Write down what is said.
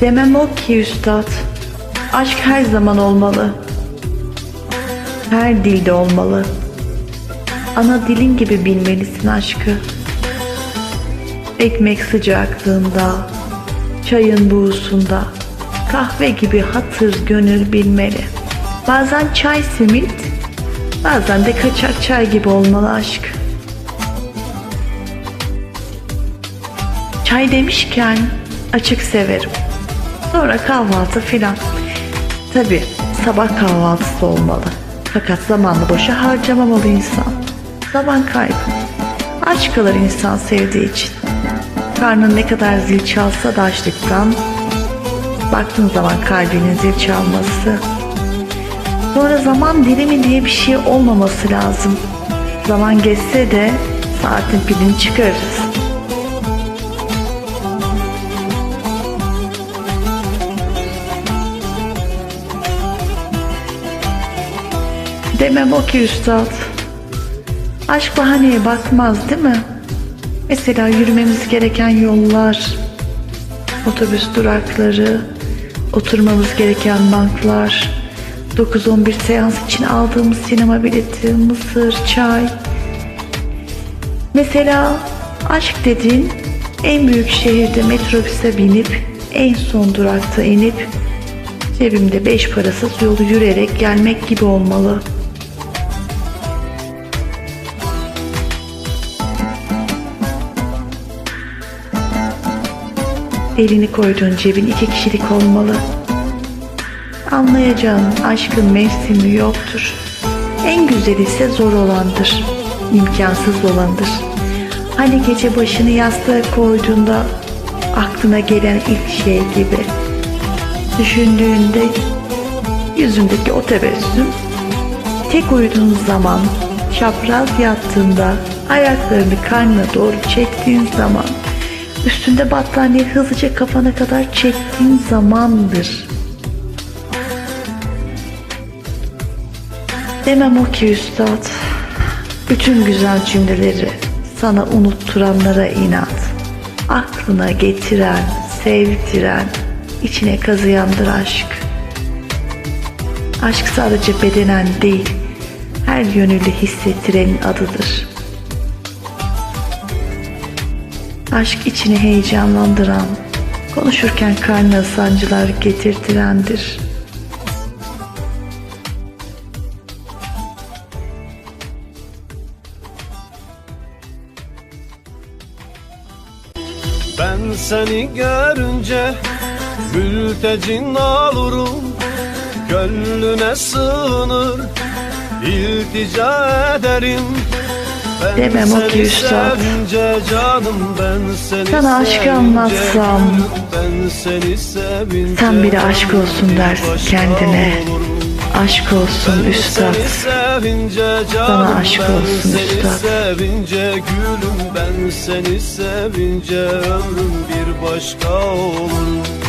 Demem o ki üstad, aşk her zaman olmalı. Her dilde olmalı. Ana dilin gibi bilmelisin aşkı. Ekmek sıcaklığında, çayın buğusunda, kahve gibi hatır gönül bilmeli. Bazen çay simit, bazen de kaçak çay gibi olmalı aşk. Çay demişken açık severim. Sonra kahvaltı filan. Tabi sabah kahvaltısı olmalı. Fakat zamanını boşa harcamamalı insan. Zaman kaybı. Aç kalır insan sevdiği için. Karnın ne kadar zil çalsa da açlıktan baktığın zaman kalbinin zil çalması. Sonra zaman dilimi diye bir şey olmaması lazım. Zaman geçse de saatin pilini çıkarırız. Demem o ki üstad. Aşk bahaneye bakmaz değil mi? Mesela yürümemiz gereken yollar, otobüs durakları, oturmamız gereken banklar, 9-11 seans için aldığımız sinema bileti, mısır, çay. Mesela aşk dediğin en büyük şehirde metrobüse binip en son durakta inip cebimde beş parasız yolu yürüyerek gelmek gibi olmalı.'' Elini koyduğun cebin iki kişilik olmalı. Anlayacağın aşkın mevsimi yoktur. En güzeli ise zor olandır. imkansız olandır. Hani gece başını yastığa koyduğunda aklına gelen ilk şey gibi. Düşündüğünde yüzündeki o tebessüm tek uyuduğun zaman çapraz yattığında ayaklarını karnına doğru çektiğin zaman Üstünde battaniye hızlıca kafana kadar çektiğin zamandır. Demem o ki üstad, bütün güzel cümleleri sana unutturanlara inat. Aklına getiren, sevdiren, içine kazıyandır aşk. Aşk sadece bedenen değil, her yönüyle hissettirenin adıdır.'' Aşk içini heyecanlandıran, konuşurken karnına sancılar getirtirendir. Ben seni görünce mültecin olurum Gönlüne sığınır iltica ederim Demem o ki üstad. sevince canım ben seni Sana aşkı anlatsam, Sen bir de aşk olsun dersin kendine. Aşk olsun üstad. Sana aşk olsun üstad. sevince gülüm ben seni sevince ömrüm bir başka olur